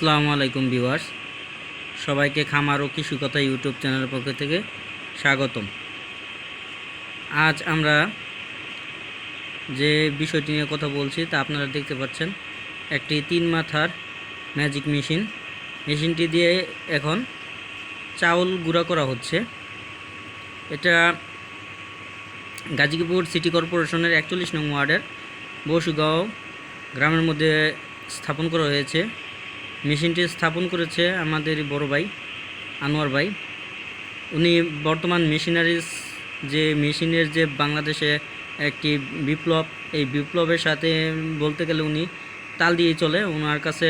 আসসালামু আলাইকুম ভিউয়ার্স। সবাইকে খামার ও কৃষি কথা ইউটিউব চ্যানেলের পক্ষ থেকে স্বাগতম। আজ আমরা যে বিষয়টি নিয়ে কথা বলছি তা আপনারা দেখতে পাচ্ছেন, একটি তিন মাথার ম্যাজিক মেশিন মেশিনটি দিয়ে এখন চাউল গুঁড়া করা হচ্ছে। এটা গাজীপুর সিটি কর্পোরেশনের একচল্লিশ নং ওয়ার্ডের বসুগাঁও গ্রামের মধ্যে স্থাপন করা হয়েছে। মেশিনটি স্থাপন করেছে আমাদের বড় ভাই, আনোয়ার ভাই। উনি বর্তমান মেশিনারিজ যে মেশিনের যে বাংলাদেশে একটি বিপ্লব, এই বিপ্লবের সাথে বলতে গেলে উনি তাল দিয়ে চলে। ওনার কাছে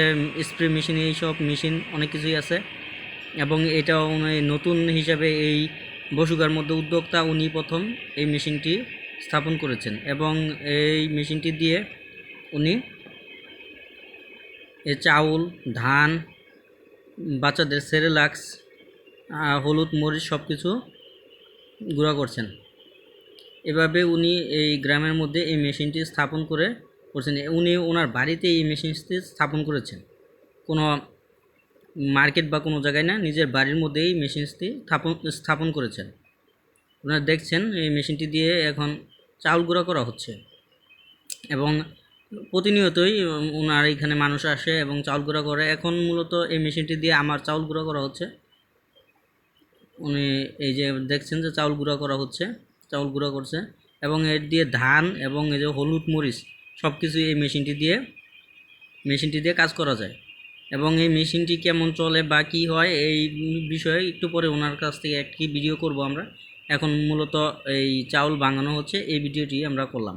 স্প্রে মেশিন এইসব মেশিন অনেক কিছুই আছে এবং এটা উনি নতুন হিসাবে এই বসুগার মধ্যে উদ্যোক্তা, উনি প্রথম এই মেশিনটি স্থাপন করেছেন এবং এই মেশিনটি দিয়ে উনি এ চাউল, ধান, বাচ্চাদের সেরেলাক্স হলুদ, মরিচ সব কিছু গুঁড়া করছেন। এভাবে উনি এই গ্রামের মধ্যে এই মেশিনটি স্থাপন করে করছেন। উনি ওনার বাড়িতে এই মেশিনটি স্থাপন করেছেন। কোনো মার্কেট বা কোনো জায়গায় না, নিজের বাড়ির মধ্যে এই মেশিনটি স্থাপন স্থাপন করেছেন। ওনারা দেখছেন এই মেশিনটি দিয়ে এখন চাউল গুঁড়া করা হচ্ছে। এবং প্রতিনিয়তই ওনার এখানে মানুষ আসে এবং চাউল গুঁড়া করে। এখন মূলত এই মেশিনটি দিয়ে আমার চাউল গুঁড়া করা হচ্ছে। উনি এই যে দেখছেন যে চাউল গুঁড়া করা হচ্ছে, চাউল গুঁড়া করছে এবং এর দিয়ে ধান এবং এই যে হলুদ মরিচ সব কিছু এই মেশিনটি দিয়ে মেশিনটি দিয়ে কাজ করা যায়। এবং এই মেশিনটি কেমন চলে বা কী হয় এই বিষয়ে একটু পরে ওনার কাছ থেকে একটি ভিডিও করব আমরা। এখন মূলত এই চাউল বাঙানো হচ্ছে, এই ভিডিওটি আমরা করলাম।